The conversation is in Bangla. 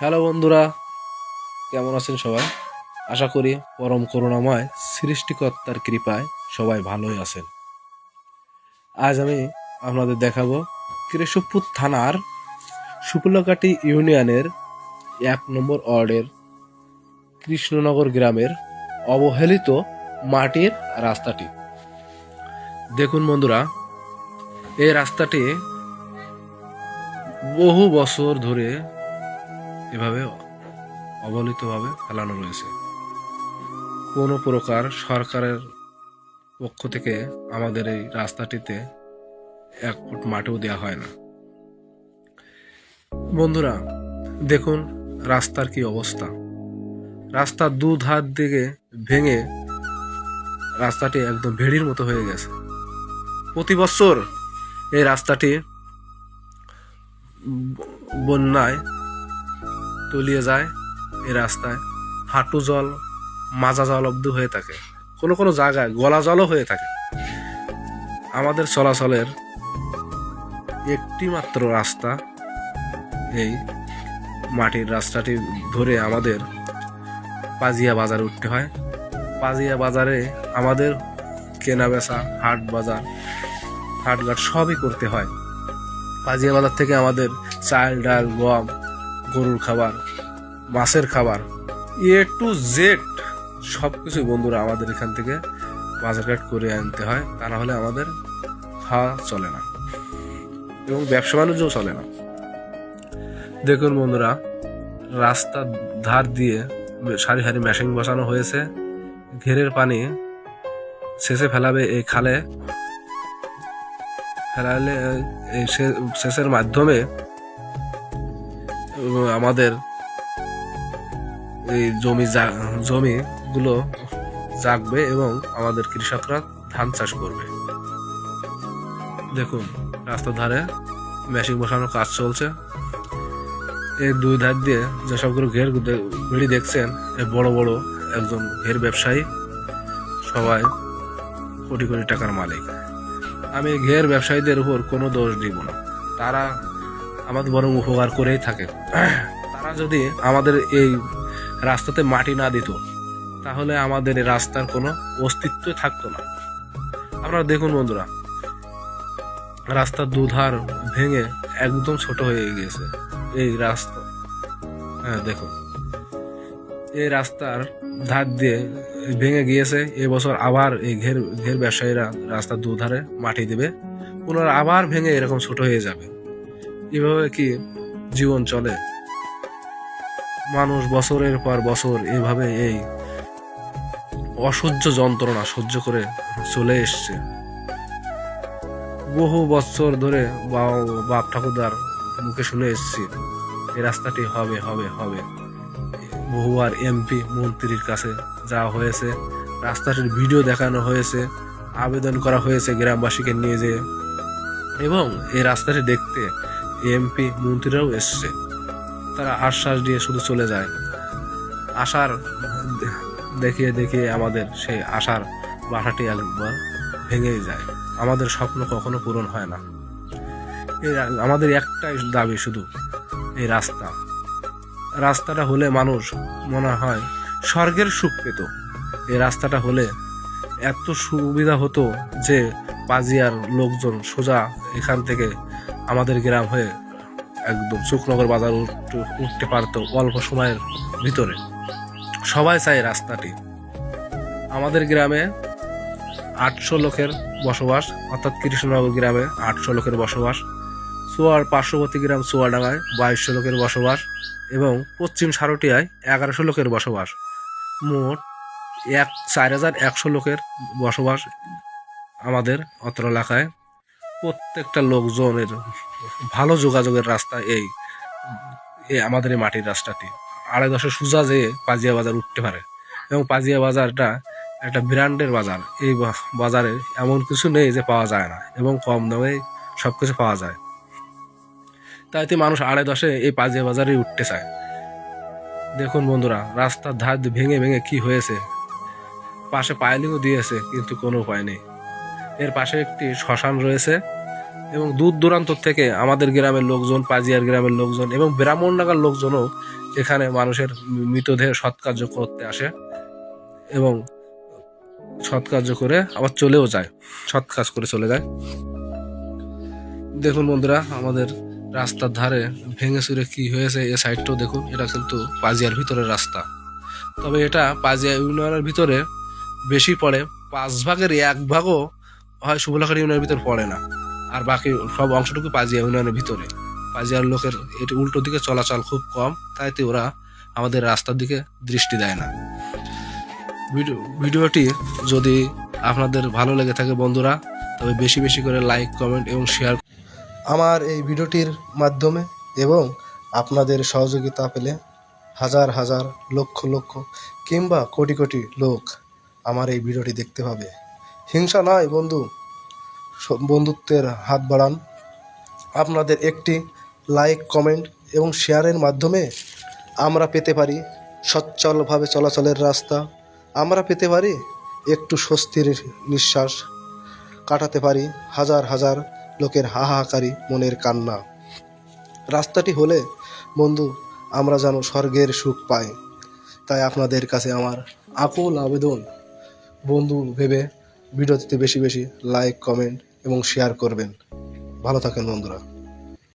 হ্যালো বন্ধুরা, কেমন আছেন সবাই? আশা করি পরম করুণাময় সৃষ্টিকর্তার কৃপায় সবাই ভালোই আছেন। আজ আমি আপনাদের দেখাবো কেশবপুর থানার শুক্লকাটি ইউনিয়নের এক নম্বর ওয়ার্ডের কৃষ্ণনগর গ্রামের অবহেলিত মাটির রাস্তাটি। দেখুন বন্ধুরা, এই রাস্তাটি বহু বছর ধরে এভাবে অবহেলিতভাবে ফেলানো রয়েছে। কোনো প্রকার সরকারের পক্ষ থেকে আমাদের এই রাস্তাটিতে এক ফুট মাটিও দেওয়া হয় না। বন্ধুরা, দেখুন রাস্তার কি অবস্থা। রাস্তার দু ধার দিকে ভেঙে রাস্তাটি একদম ভেড়ির মতো হয়ে গেছে। প্রতি বছর এই রাস্তাটি বন্যায় তলিয়ে যায় এই রাস্তায়। হাঁটু জল, মাজা জল অব্দি হয়ে থাকে। কোনো কোনো জায়গায় গলা জলও হয়ে থাকে। আমাদের চলাচলের একটি মাত্র রাস্তা এই মাটির রাস্তাটি ধরে আমাদের পাজিয়া বাজারে উঠতে হয়। পাজিয়া বাজারে আমাদের কেনা বেচা হাট বাজার, হাটঘাট সবই করতে হয়। পাজিয়া বাজার থেকে আমাদের চাল, ডাল, গম গরুর খাবার, মাছের খাবার, এ টু জেড সব কিছু বন্ধুরা আমাদের এখান থেকে বাজারঘাট করে আনতে হয়। তা না হলে আমাদের খাওয়া চলে না এবং ব্যবসা বাণিজ্যও চলে না। দেখুন বন্ধুরা, রাস্তার ধার দিয়ে সারি সারি মেশিন বসানো হয়েছে। ঘেরের পানি শেষে ফেলাবে এই খালে। ফেলালে সেচের মাধ্যমে আমাদের এই জমি জমিগুলো জাগবে এবং আমাদের কৃষকরা ধান চাষ করবে। দেখুন, রাস্তার ধারে মেশিন বসানোর কাজ চলছে। এই দুই ধার দিয়ে যে সবগুলো ঘের বেড়ি দেখছেন বড় বড় একজন ঘের ব্যবসায়ী, সবাই কোটি কোটি টাকার মালিক। আমি ঘের ব্যবসায়ীদের উপর কোনো দোষ দিব না। তারা আমাদের বরং উপকার করেই থাকে। তারা যদি আমাদের এই রাস্তাতে মাটি না দিত, তাহলে আমাদের এই রাস্তার কোনো অস্তিত্ব থাকতো না। আপনারা দেখুন বন্ধুরা, রাস্তার দুধার ভেঙে একদম ছোট হয়ে গিয়েছে এই রাস্তা। হ্যাঁ দেখুন। এই রাস্তার ধার দিয়ে ভেঙে গিয়েছে, এবছর আবার এই ঘের ঘের ব্যবসায়ীরা রাস্তার দুধারে মাটি দেবে। পুনরায় আবার ভেঙে এরকম ছোট হয়ে যাবে। এভাবে কি জীবন চলে? মানুষ বছরের পর বছর এভাবে এই অসহ্য যন্ত্রণা সহ্য করে চলে এসছে। বহু বছর ধরে বাপ ঠাকুরদার মুখে শুনে এসেছি, এই রাস্তাটি হবে হবে হবে। বহুবার এমপি মন্ত্রীর কাছে যাওয়া হয়েছে, রাস্তাটির ভিডিও দেখানো হয়েছে, আবেদন করা হয়েছে গ্রামবাসীকে নিয়ে যেয়ে। এবং এই রাস্তাটি দেখতে এমপি মন্ত্রীরাও এসছে। তারা আশ্বাস দিয়ে শুধু চলে যায়। আশার দেখিয়ে দেখিয়ে আমাদের সেই আশার বাসাটি একবার ভেঙেই যায়। আমাদের স্বপ্ন কখনো পূরণ হয় না। আমাদের একটাই দাবি শুধু, এই রাস্তা। রাস্তাটা হলে মানুষ, মনে হয়, স্বর্গের সুখ পেত। এই রাস্তাটা হলে এত সুবিধা হতো যে পাজিয়ার লোকজন সোজা এখান থেকে আমাদের গ্রাম হয়ে একদম সুখনগর বাজার উঠতে- উঠতে পারতো অল্প সময়ের ভিতরে। সবাই চায় রাস্তাটি। আমাদের গ্রামে আটশো লোকের বসবাস, অর্থাৎ কৃষ্ণনগর গ্রামে আটশো লোকের বসবাস চুয়ার পার্শ্ববর্তী গ্রাম চুয়াডাঙ্গায় বাইশশো লোকের বসবাস এবং পশ্চিম সারটিয়ায় এগারোশো লোকের বসবাস। মোট এক, চার হাজার একশো লোকের বসবাস আমাদের অত্র এলাকায়। প্রত্যেকটা লোকজনের ভালো যোগাযোগের রাস্তা এই আমাদের এই মাটির রাস্তাটি। আড়াই দশে সোজা যেয়ে পাজিয়া বাজার উঠতে পারে। এবং পাজিয়া বাজারটা একটা ব্র্যান্ডের বাজার। এই বাজারে এমন কিছু নেই যে পাওয়া যায় না এবং কম দামে সব কিছু পাওয়া যায়। তাইতে মানুষ আড়াই দশে এই পাজিয়া বাজারে উঠতে চায়। দেখুন বন্ধুরা, রাস্তার ধার ভেঙে ভেঙে কি হয়েছে? পাশে পাইলিংও দিয়েছে, কিন্তু কোনো উপায় নেই। এর পাশে একটি শ্মশান রয়েছে এবং দূর দূরান্ত থেকে আমাদের গ্রামের লোকজন, পাজিয়ার গ্রামের লোকজন এবং ব্রাহ্মণডাঙ্গার লোকজনও এখানে মানুষের মৃতদেহ সৎকার্য করতে আসে এবং সৎকার্য করে আবার চলেও যায়, সৎ কাজ করে চলে যায়। দেখুন বন্ধুরা, আমাদের রাস্তার ধারে ভেঙে চুরে কি হয়েছে এ সাইডটাও দেখুন, এটা কিন্তু পাজিয়ার ভিতরের রাস্তা। তবে এটা পাজিয়া ইউনিয়নের ভিতরে বেশি পড়ে, পাঁচ ভাগের এক ভাগও হয় শুভলাখার ইউনিয়নের ভিতর পড়ে না। আর বাকি সব অংশটুকু পাজিয়া ইউনিয়নের ভিতরে। পাজিয়ার লোকের এটি উল্টো দিকে চলাচল খুব কম, তাইতে ওরা আমাদের রাস্তার দিকে দৃষ্টি দেয় না। ভিডিওটি যদি আপনাদের ভালো লেগে থাকে বন্ধুরা, তবে বেশি বেশি করে লাইক, কমেন্ট এবং শেয়ার আমার এই ভিডিওটির মাধ্যমে এবং আপনাদের সহযোগিতা পেলে হাজার হাজার লক্ষ লক্ষ কিংবা কোটি কোটি লোক আমার এই ভিডিওটি দেখতে পাবে। হিংসা নয় বন্ধু। বন্ধুত্বের হাত বাড়ান। আপনাদের একটি লাইক, কমেন্ট এবং শেয়ারের মাধ্যমে আমরা পেতে পারি সচ্ছলভাবে চলাচলের রাস্তা। আমরা পেতে পারি একটু স্বস্তির নিঃশ্বাস কাটাতে পারি হাজার হাজার লোকের হাহাকারী মনের কান্না। রাস্তাটি হলে, বন্ধু, আমরা যেন স্বর্গের সুখ পাই। তাই আপনাদের কাছে আমার আকুল আবেদন। বন্ধু, ভেবে ভিডিওটিতে বেশি বেশি লাইক কমেন্ট এবং শেয়ার করবেন। ভালো থাকেন বন্ধুরা।